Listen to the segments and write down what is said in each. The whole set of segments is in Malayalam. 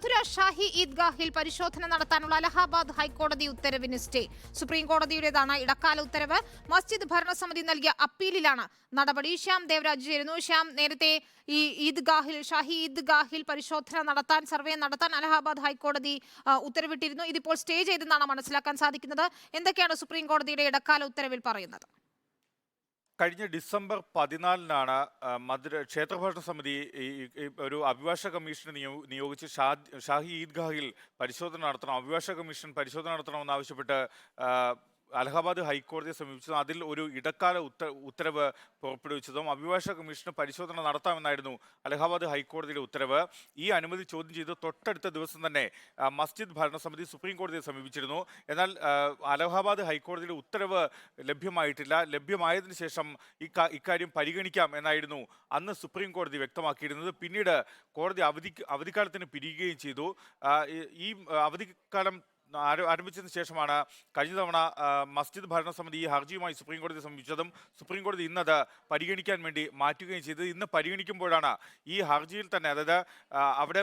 മധുര ഷാഹി ഈദ്ഗാഹിൽ പരിശോധന നടത്താനുള്ള അലഹാബാദ് ഹൈക്കോടതി ഉത്തരവിന് സ്റ്റേ. സുപ്രീം കോടതിയുടേതാണ് ഇടക്കാല ഉത്തരവ്. മസ്ജിദ് ഭരണസമിതി നൽകിയ അപ്പീലിലാണ് നടപടി. ശ്യാം ദേവരാജ് ചേരുന്നു. ശ്യാം നേരത്തെ ഈ ഈദ്ഗാഹിൽ ഷാഹി ഈദ്ഗാഹിൽ പരിശോധന നടത്താൻ സർവേ നടത്താൻ അലഹാബാദ് ഹൈക്കോടതി ഉത്തരവിട്ടിരുന്നു. ഇതിപ്പോൾ സ്റ്റേ ചെയ്തെന്നാണ് മനസ്സിലാക്കാൻ സാധിക്കുന്നത്. എന്തൊക്കെയാണ് സുപ്രീം കോടതിയുടെ ഇടക്കാല ഉത്തരവിൽ പറയുന്നത്? കഴിഞ്ഞ ഡിസംബർ പതിനാലിനാണ് മധുര ക്ഷേത്രഭരണ സമിതി ഒരു അഭിഭാഷക കമ്മീഷനെ നിയോ- നിയോഗിച്ച് ഷാഹി ഈദ്ഗാഹിൽ പരിശോധന നടത്തണം അഭിഭാഷക കമ്മീഷൻ പരിശോധന നടത്തണമെന്നാവശ്യപ്പെട്ട് അലഹാബാദ് ഹൈക്കോടതിയെ സമീപിച്ചതും അതിൽ ഒരു ഇടക്കാല ഉത്ത ഉത്തരവ് പുറപ്പെടുവിച്ചതും അഭിഭാഷക കമ്മീഷന് പരിശോധന നടത്താമെന്നായിരുന്നു അലഹബാദ് ഹൈക്കോടതിയുടെ ഉത്തരവ്. ഈ അനുമതി ചോദ്യം ചെയ്ത് തൊട്ടടുത്ത ദിവസം തന്നെ മസ്ജിദ് ഭരണസമിതി സുപ്രീം കോടതിയെ സമീപിച്ചിരുന്നു. എന്നാൽ അലഹബാദ് ഹൈക്കോടതിയുടെ ഉത്തരവ് ലഭ്യമായിട്ടില്ല. ലഭ്യമായതിനു ശേഷം ഇക്കാ- ഇക്കാര്യം പരിഗണിക്കാം എന്നായിരുന്നു അന്ന് സുപ്രീം കോടതി വ്യക്തമാക്കിയിരുന്നത്. പിന്നീട് കോടതി അവധി അവധിക്കാലത്തിന് പിരിയുകയും ചെയ്തു. ഈ- അവധിക്കാലം ആരംഭിച്ചതിന് ശേഷമാണ് കഴിഞ്ഞ തവണ മസ്ജിദ് ഭരണസമിതി ഈ ഹർജിയുമായി സുപ്രീം കോടതി സമീപിച്ചതും സുപ്രീംകോടതി ഇന്നത് പരിഗണിക്കാൻ വേണ്ടി മാറ്റുകയും ചെയ്തത്. ഇന്ന് പരിഗണിക്കുമ്പോഴാണ് ഈ ഹർജിയിൽ തന്നെ അതായത് അവിടെ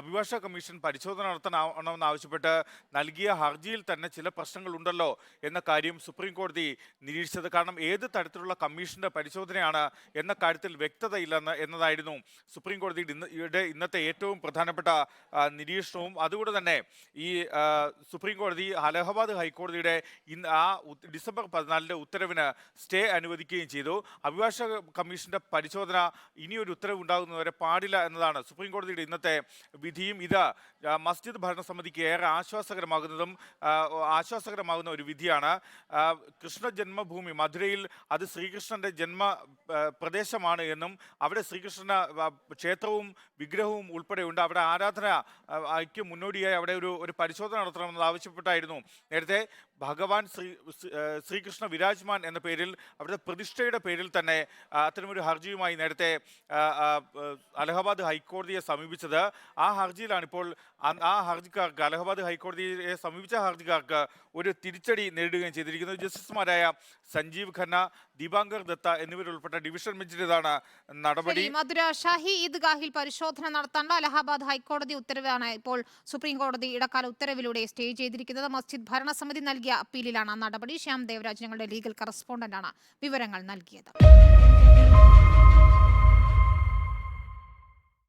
അഭിഭാഷക കമ്മീഷൻ പരിശോധന നടത്തണമെന്നാവശ്യപ്പെട്ട് നൽകിയ ഹർജിയിൽ തന്നെ ചില പ്രശ്നങ്ങളുണ്ടല്ലോ എന്ന കാര്യം സുപ്രീംകോടതി നിരീക്ഷിച്ചത്. കാരണം ഏത് തരത്തിലുള്ള കമ്മീഷന്റെ പരിശോധനയാണ് എന്ന കാര്യത്തിൽ വ്യക്തതയില്ലെന്ന് എന്നതായിരുന്നു സുപ്രീംകോടതിയുടെ ഇന്ന് ഇന്നത്തെ ഏറ്റവും പ്രധാനപ്പെട്ട നിരീക്ഷണവും. അതുകൊണ്ട് തന്നെ ഈ സുപ്രീം കോടതി അലഹബാദ് ഹൈക്കോടതിയുടെ ഇന്ന് ആ ഡിസംബർ പതിനാലിന്റെ ഉത്തരവിന് സ്റ്റേ അനുവദിക്കുകയും ചെയ്തു. അഭിഭാഷക കമ്മീഷന്റെ പരിശോധന ഇനിയൊരു ഉത്തരവ് ഉണ്ടാകുന്നതുവരെ പാടില്ല എന്നതാണ് സുപ്രീം കോടതിയുടെ ഇന്നത്തെ വിധിയും. ഇത് മസ്ജിദ് ഭരണസമിതിക്ക് ഏറെ ആശ്വാസകരമാകുന്നതും ആശ്വാസകരമാകുന്ന ഒരു വിധിയാണ്. കൃഷ്ണ ജന്മഭൂമി മധുരയിൽ അത് ശ്രീകൃഷ്ണന്റെ ജന്മ പ്രദേശമാണ് എന്നും അവിടെ ശ്രീകൃഷ്ണ ക്ഷേത്രവും വിഗ്രഹവും ഉൾപ്പെടെയുണ്ട്. അവിടെ ആരാധന ഐക്യം മുന്നോടിയായി അവിടെ ഒരു ഒരു പരിശോധന നടത്തണമെന്ന് ആവശ്യപ്പെട്ടായിരുന്നു. നേരത്തെ ഭഗവാൻ ശ്രീ ശ്രീ- ശ്രീകൃഷ്ണ വിരാജ്മാൻ എന്ന പേരിൽ അവരുടെ പ്രതിഷ്ഠയുടെ പേരിൽ തന്നെ അത്തരമൊരു ഹർജിയുമായി നേരത്തെ അലഹബാദ് ഹൈക്കോടതിയെ സമീപിച്ചത്. ആ ഹർജിയിലാണ് ഇപ്പോൾ ആ- ഹർജിക്കാർക്ക് അലഹബാദ് ഹൈക്കോടതിയെ സമീപിച്ച ഹർജിക്കാർക്ക് ഒരു തിരിച്ചടി നേരിടുകയും ചെയ്തിരിക്കുന്നത് ജസ്റ്റിസുമാരായ സഞ്ജീവ് ഖന്ന ദീപാങ്കർ ദത്ത എന്നിവരുൾപ്പെട്ട ഡിവിഷൻ ബെഞ്ചിന്റെതാണ് നടപടി. മധുര ഷാഹി ഈദ്ഗാഹിൽ പരിശോധന നടത്താനുള്ള അലഹാബാദ് ഹൈക്കോടതി ഉത്തരവാണ്. ഇപ്പോൾ സുപ്രീം കോടതി ഇടക്കാല ഉത്തരവിലൂടെ സ്റ്റേ ചെയ്തിരിക്കുന്നത്. മസ്ജിദ് ഭരണസമിതി നൽകിയ അപ്പീലിലാണ് ആ നടപടി. ശ്യാം ദേവരാജ് ഞങ്ങളുടെ ലീഗൽ കറസ്പോണ്ടന്റാണ് വിവരങ്ങൾ നൽകിയത്.